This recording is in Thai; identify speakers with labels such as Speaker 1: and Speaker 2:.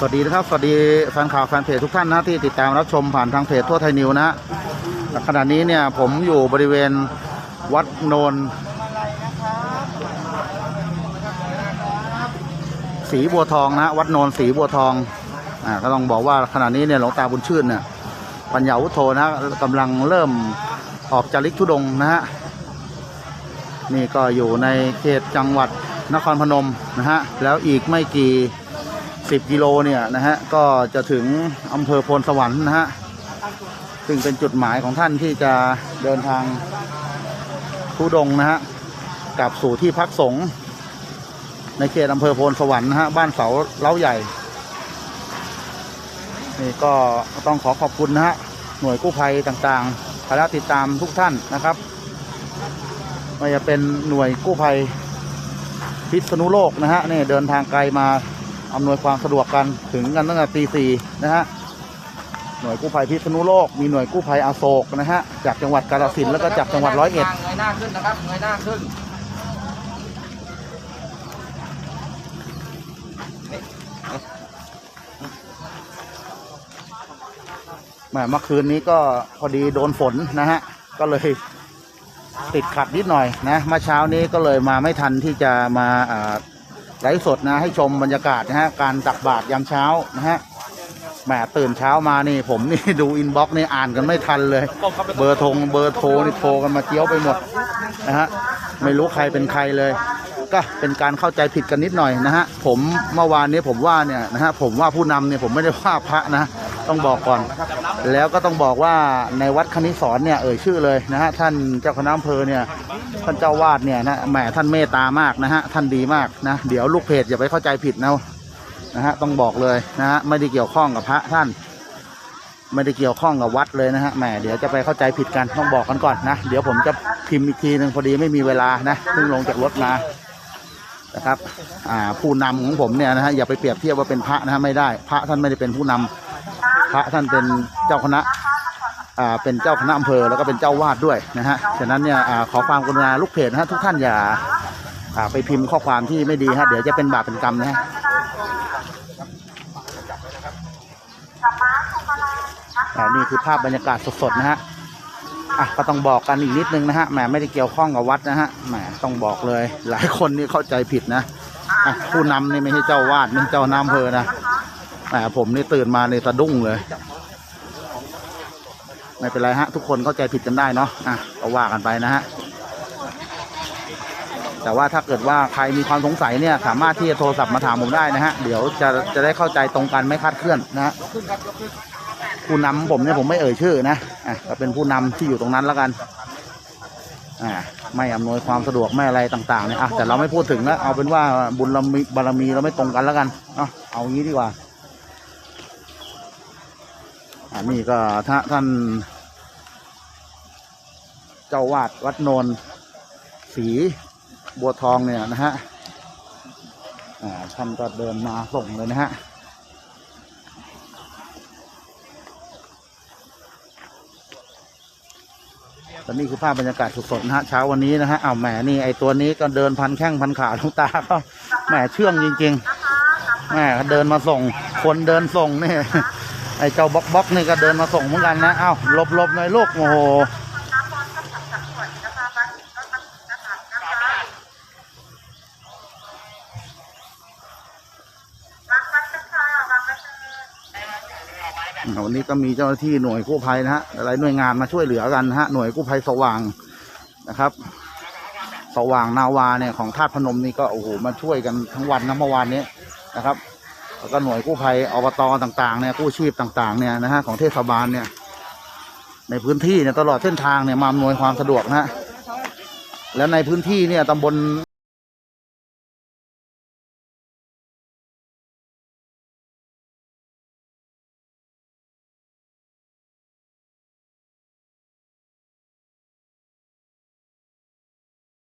Speaker 1: สวัสดีนะครับ สวัสดีแฟนข่าวแฟนเพจทุกท่านนะที่ติดตามรับชมผ่านทางเพจทั่วไทยนิวนะขณะนี้เนี่ยผมอยู่บริเวณวัดโนนสีบัวทองนะวัดโนนสีบัวทองอ่าก็ต้องบอกว่าขณะนี้เนี่ยหลวงตาบุญชื่นเนี่ยปัญญาวุฒโธนะกำลังเริ่มออกจาริกทุดงนะฮะนี่ก็อยู่ในเขตจังหวัดนครพนมนะฮะแล้วอีกไม่กี่ 10 กิโลเนี่ยนะฮะก็จะถึงอำเภอโพนสวรรค์นะฮะซึ่งเป็นจุดหมายของท่านที่จะเดินทางทุดงนะฮะกลับสู่ที่พักสงฆ์ในเขตอำเภอโพนสวรรค์นะฮะบ้านเสาเล้าใหญ่นี่ก็ต้องขอขอบคุณนะฮะหน่วยกู้ภัยต่างๆคณะติดตามทุกท่านนะครับไม่ว่าจะเป็นหน่วยกู้ภัยพิษณุโลกนะฮะนี่เดินทางไกลมา อำนวยความสะดวกกันถึงกันตั้งแต่ตีสี่นะฮะหน่วยกู้ภัยพิษณุโลกมีหน่วยกู้ภัยอโศกนะฮะจากจังหวัดกาฬสินธุ์แล้วก็จากจังหวัดร้อยเอ็ด
Speaker 2: เงยหน้าขึ้นนะครับเงยหน้าขึ้น
Speaker 1: แหมเมื่อคืนนี้ก็พอดีโดนฝนนะฮะก็เลยติดขัดนิดหน่อยนะเมื่อเช้านี้ก็เลยมาไม่ทันที่จะมาอ่า ไลฟ์สดนะให้ชมบรรยากาศนะฮะการตักบาตรยามเช้านะฮะแหมตื่นเช้ามานี่ผมนี่ดูอินบ็อกซ์นี่อ่านกันไม่ทันเลย เบอร์ทงเบอร์โทรนี่โทรกันมาเจี้ยวไปหมดนะฮะไม่รู้ใครเป็นใครเลย ก็เป็นการเข้าใจผิดกันนิดหน่อยนะฮะผมเมื่อวานนี้ผมว่าเนี่ยนะฮะผมว่าผู้นำเนี่ยผมไม่ได้ว่าพระนะ ต้องบอกก่อน แล้วก็ต้องบอกว่าในวัดคณิสรเนี่ยเอ่ยชื่อเลยนะฮะท่านเจ้าคณะอำเภอเนี่ยท่านเจ้าวาดเนี่ยนะแหมท่านเมตตามากนะฮะท่านดีมากนะเดี๋ยวลูกเพจอย่าไปเข้าใจผิดนะนะฮะต้องบอกเลยนะฮะไม่ได้เกี่ยวข้องกับพระท่าน ไม่ได้เกี่ยวข้องกับวัดเลยนะฮะแหมเดี๋ยวจะไปเข้าใจผิดกันต้องบอกกันก่อนนะเดี๋ยวผมจะพิมพ์อีกทีหนึ่งพอดีไม่มีเวลานะเพิ่งลงจากรถมานะครับผู้นำของผมเนี่ยนะฮะอย่าไปเปรียบเทียบว่าเป็นพระนะฮะไม่ได้ พระท่านไม่ได้เป็นผู้นำ พระท่านเป็นเจ้าคณะอ่าเป็นเจ้าคณะอำเภอแล้วก็เป็นเจ้าวาดด้วยนะฮะฉะนั้นเนี่ยอขอความกรุณาลูกเพจนะฮะทุกท่านอย่าไปพิมพ์ข้อความที่ไม่ดีฮะเดี๋ยวจะเป็นบาปเป็นกรรมนะฮะนี่คือภาพบรรยากาศสดๆนะฮะอะก็ต้องบอกกันอีกนิดนึงนะฮะแหมไม่ได้เกี่ยวข้องกับวัดนะฮะแหมต้องบอกเลย หลายคนนี่เข้าใจผิดนะอะผู้นำนี่ไม่ใช่เจ้าวาดไม่ใช่เจ้าน้ำอำเภอนะ แหมผมนี่ตื่นมาในสะดุ้งเลย ไม่เป็นไรฮะ ทุกคนเข้าใจผิดกันได้เนาะอะก็ว่ากันไปนะฮะ แต่ว่าถ้าเกิดว่าใครมีความสงสัยเนี่ย สามารถที่จะโทรศัพท์มาถามผมได้นะฮะ เดี๋ยวจะจะได้เข้าใจตรงกันไม่คาดเคลื่อนนะฮะผู้นำผมเนี่ยผมไม่เอ่ยชื่อนะอะก็เป็นผู้นำที่อยู่ตรงนั้นแล้วกันอ่าไม่อำนวยความสะดวกไม่อะไรต่างๆเนี่ยอะแต่เราไม่พูดถึงแล้วเอาเป็นว่าบุญบารมีเราไม่ตรงกันแล้วกันเนาะเอางี้ดีกว่า อันนี้ก็ถ้าท่าน เจ้าวาดวัดโนนสีบัวทองเนี่ยนะฮะท่านก็เดินมาส่งเลยนะฮะตอนนี้คือภาพบรรยากาศสดๆนะฮะเช้าวันนี้นะฮะอ้าวแหมนี่ไอตัวนี้ก็เดินพันแข้งพันขาลูกตาก็แหมเชื่องจริงๆแหมเดินมาส่ง คนเดินส่งเนี่ย ไอ้เจ้าบล็อกบล็อกนี่ก็เดินมาส่งเหมือนกันนะ เอ้าหลบหลบหน่อยลูกโอ้โหวันนี้ก็มีเจ้าหน้าที่หน่วยกู้ภัยนะฮะหลายหน่วยงานมาช่วยเหลือกันนะฮะหน่วยกู้ภัยสว่างนะครับ สว่างนาวาเนี่ยของธาตุพนมนี่ก็โอ้โหมาช่วยกันทั้งวันนะเมื่อวานนี้นะครับ แล้วก็หน่วยกู้ภัยอบตต่างๆเนี่ยกู้ชีพต่างๆเนี่ยนะฮะของเทศบาลเนี่ย ในพื้นที่เนี่ยตลอดเส้นทางเนี่ยมาอำนวยความสะดวกนะฮะแล้วในพื้นที่เนี่ยตำบล